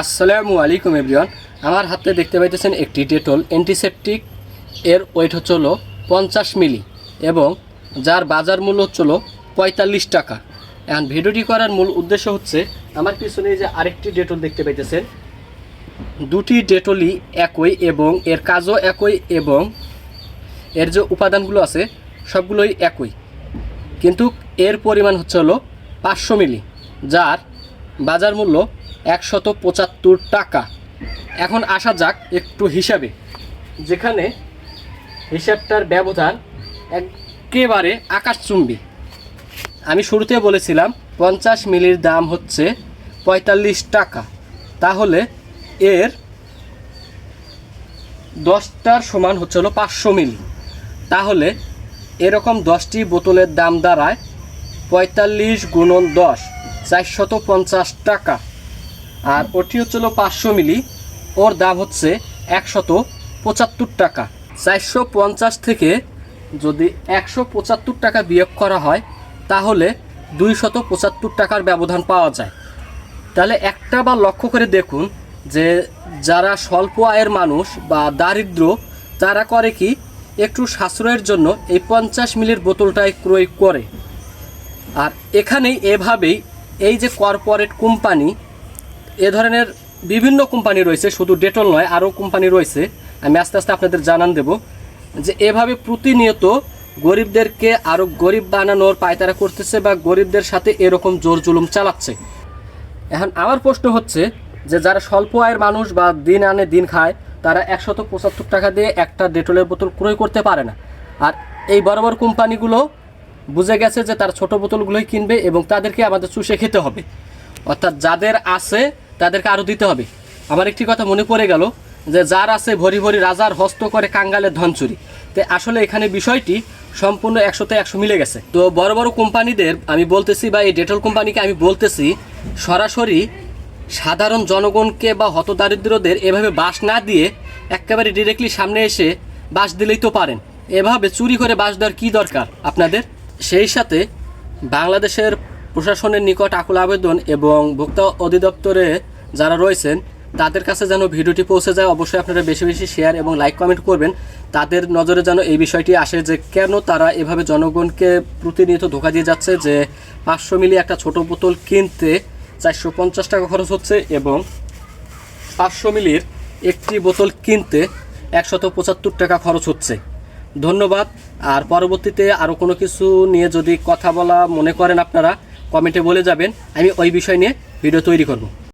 আসসালামু আলাইকুম এভরিওয়ান। আমার হাতে দেখতে পাইতেছেন একটি ডেটল অ্যান্টিসেপটিক। এর ওয়েট হচ্ছে হলো পঞ্চাশ মিলি এবং যার বাজার মূল্য হচ্ছে হলো পঁয়তাল্লিশ টাকা। এখন ভিডিওটি করার মূল উদ্দেশ্য হচ্ছে, আমার পিছনে যে আরেকটি ডেটল দেখতে পাইতেছেন, দুটি ডেটলই একই এবং এর কাজও একই এবং এর যে উপাদানগুলো আছে, সবগুলোই একই। কিন্তু এর পরিমাণ হচ্ছে হলো পাঁচশো মিলি, যার বাজার মূল্য একশত পঁচাত্তর টাকা। এখন আসা যাক একটু হিসাবে। যেখানে হিসাবটার ব্যবধান একেবারে আকাশচুম্বী। আমি শুরুতে বলেছিলাম পঞ্চাশ মিলির দাম হচ্ছে পঁয়তাল্লিশ টাকা। তাহলে এর দশটার সমান হচ্ছে হলো পাঁচশো মিলি। তাহলে এরকম দশটি বোতলের দাম দাঁড়ায় পঁয়তাল্লিশ গুণন দশ, চারশত পঞ্চাশ টাকা। আর ওটি হচ্ছে হলো পাঁচশো মিলি। ওর দাম হচ্ছে একশত পঁচাত্তর টাকা। চারশো পঞ্চাশ থেকে যদি একশো পঁচাত্তর টাকা বিয়োগ করা হয়, তাহলে দুইশত পঁচাত্তর টাকার ব্যবধান পাওয়া যায়। তাহলে একটা বা লক্ষ্য করে দেখুন যে যারা স্বল্প আয়ের মানুষ বা দারিদ্র, তারা করে কি? একটু সাশ্রয়ের জন্য এই পঞ্চাশ মিলির বোতলটাই ক্রয় করে। আর এখানেই এভাবেই এই যে কর্পোরেট কোম্পানি এ ধরনের বিভিন্ন কোম্পানি রয়েছে, শুধু ডেটল নয়, আরও কোম্পানি রয়েছে। আমি আস্তে আস্তে আপনাদের জানান দেব যে এভাবে প্রতিনিয়ত গরিবদেরকে আরও গরিব বানানোর পায়তারা করতেছে বা গরিবদের সাথে এরকম জোর জুলুম চালাচ্ছে। এখন আমার প্রশ্ন হচ্ছে যে যারা স্বল্প আয়ের মানুষ বা দিন আনে দিন খায়, তারা একশত পঁচাত্তর টাকা দিয়ে একটা ডেটলের বোতল ক্রয় করতে পারে না। আর এই বড় বড় কোম্পানিগুলো বুঝে গেছে যে তারা ছোট বোতলগুলোই কিনবে এবং তাদেরকে আমাদের চুষে খেতে হবে। অর্থাৎ যাদের আছে তাদেরকে আরও দিতে হবে। আমার একটি কথা মনে পড়ে গেল যে যার আছে ভরি ভরি রাজার হস্ত করে কাঙ্গালের ধন চুরি। তো আসলে এখানে বিষয়টি সম্পূর্ণ একশোতে একশো মিলে গেছে। তো বড় বড় কোম্পানিদের আমি বলতেছি বা এই ডেটল কোম্পানিকে আমি বলতেছি, সরাসরি সাধারণ জনগণকে বা হতদারিদ্রদের এভাবে বাস না দিয়ে একেবারে ডিরেক্টলি সামনে এসে বাস দিলেই তো পারেন। এভাবে চুরি করে বাস দেওয়ার কী দরকার আপনাদের? সেই সাথে বাংলাদেশের প্রশাসনের নিকট আকুল আবেদন এবং ভোক্তা অধিদপ্তরে যারা রয়েছেন, তাদের কাছে যেন ভিডিওটি পৌঁছে যায়, অবশ্যই আপনারা বেশি বেশি শেয়ার এবং লাইক কমেন্ট করবেন। তাদের নজরে যেন এই বিষয়টি আসে যে কেন তারা এভাবে জনগণকে প্রতিনিয়ত ধোকা দিয়ে যাচ্ছে যে পাঁচশো মিলি একটা ছোট বোতল কিনতে চারশো পঞ্চাশ টাকা খরচ হচ্ছে এবং পাঁচশো মিলির একটি বোতল কিনতে একশত পঁচাত্তর টাকা খরচ হচ্ছে। ধন্যবাদ। আর পরবর্তীতে আরও কোনো কিছু নিয়ে যদি কথা বলা মনে করেন আপনারা কমেন্টে বলে যাবেন আমি ওই বিষয় নিয়ে ভিডিও তৈরি করব।